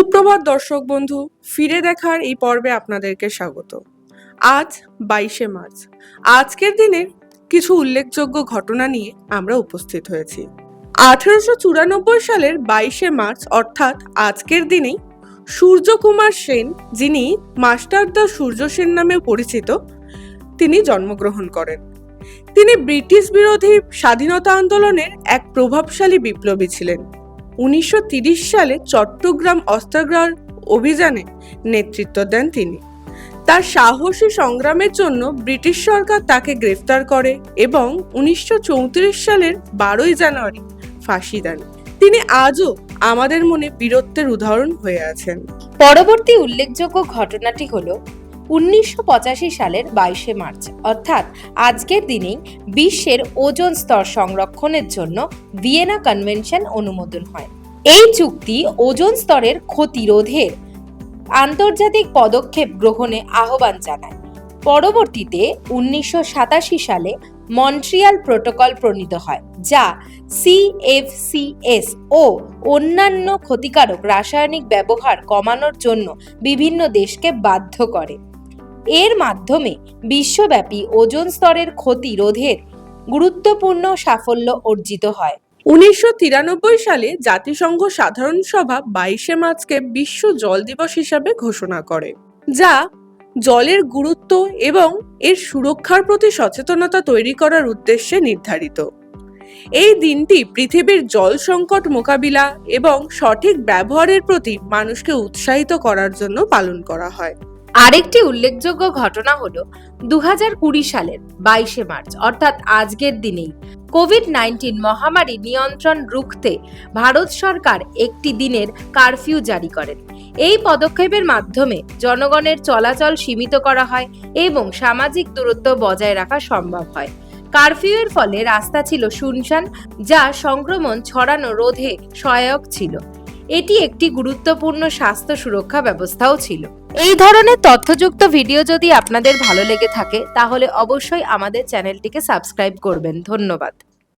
সুপ্রভাত দর্শক বন্ধু, ফিরে দেখার এই পর্বে আপনাদেরকে স্বাগত। আজ বাইশে মার্চ। আজকের দিনে কিছু উল্লেখযোগ্য ঘটনা নিয়ে আমরা উপস্থিত হয়েছি। আঠেরোশো চুরানব্বই সালের বাইশে মার্চ, অর্থাৎ আজকের দিনেই সূর্যকুমার সেন, যিনি মাস্টার দ্য সূর্য সেন নামে পরিচিত, তিনি জন্মগ্রহণ করেন। তিনি ব্রিটিশ বিরোধী স্বাধীনতা আন্দোলনের এক প্রভাবশালী বিপ্লবী ছিলেন। উনিশশো সালে চট্টগ্রাম অস্ত্রাগার অভিযানে নেতৃত্ব দেন তিনি। তার সাহসী সংগ্রামের জন্য ব্রিটিশ সরকার তাকে গ্রেফতার করে এবং উনিশশো চৌত্রিশ সালের বারোই জানুয়ারি ফাঁসি দেন। তিনি আজও আমাদের মনে বীরত্বের উদাহরণ হয়ে আছেন। পরবর্তী উল্লেখযোগ্য ঘটনাটি হল উনিশশো পঁচাশি সালের বাইশে মার্চ। অর্থাৎ আজকের দিনেই বিশ্বের ওজন স্তর সংরক্ষণের জন্য ভিয়েনা কনভেনশন অনুমোদন হয়। এই চুক্তি ওজন স্তরের ক্ষতি রোধের আন্তর্জাতিক পদক্ষেপ গ্রহণে আহ্বান জানায়। পরবর্তীতে উনিশশো সাতাশি সালে মন্ট্রিয়াল প্রোটোকল প্রণীত হয়, যা সিএফসিএস ও অন্যান্য ক্ষতিকারক রাসায়নিক ব্যবহার কমানোর জন্য বিভিন্ন দেশকে বাধ্য করে। এর মাধ্যমে বিশ্বব্যাপী ওজোন স্তরের ক্ষতি রোধের গুরুত্বপূর্ণ সাফল্য অর্জিত হয়। উনিশশো তিরানব্বই সালে জাতিসংঘ সাধারণ সভা বাইশে মার্চকে বিশ্ব জল দিবস হিসাবে ঘোষণা করে, যা জলের গুরুত্ব এবং এর সুরক্ষার প্রতি সচেতনতা তৈরি করার উদ্দেশ্যে নির্ধারিত। এই দিনটি পৃথিবীর জল সংকট মোকাবিলা এবং সঠিক ব্যবহারের প্রতি মানুষকে উৎসাহিত করার জন্য পালন করা হয়। আরেকটি উল্লেখযোগ্য ঘটনা হল দু সালের বাইশে মার্চ, অর্থাৎ আজকের দিনেই কোভিড নাইন্টিন মহামারী নিয়ন্ত্রণ রুখতে ভারত সরকার একটি দিনের কারফিউ জারি করেন। এই পদক্ষেপের মাধ্যমে জনগণের চলাচল সীমিত করা হয় এবং সামাজিক দূরত্ব বজায় রাখা সম্ভব হয়। কারফিউয়ের ফলে রাস্তা ছিল শুনশান, যা সংক্রমণ ছড়ানো রোধে সহায়ক ছিল। এটি একটি গুরুত্বপূর্ণ স্বাস্থ্য সুরক্ষা ব্যবস্থাও ছিল। এই ধরনের তথ্যযুক্ত ভিডিও যদি আপনাদের ভালো লেগে থাকে, তাহলে অবশ্যই আমাদের চ্যানেলটিকে সাবস্ক্রাইব করবেন। ধন্যবাদ।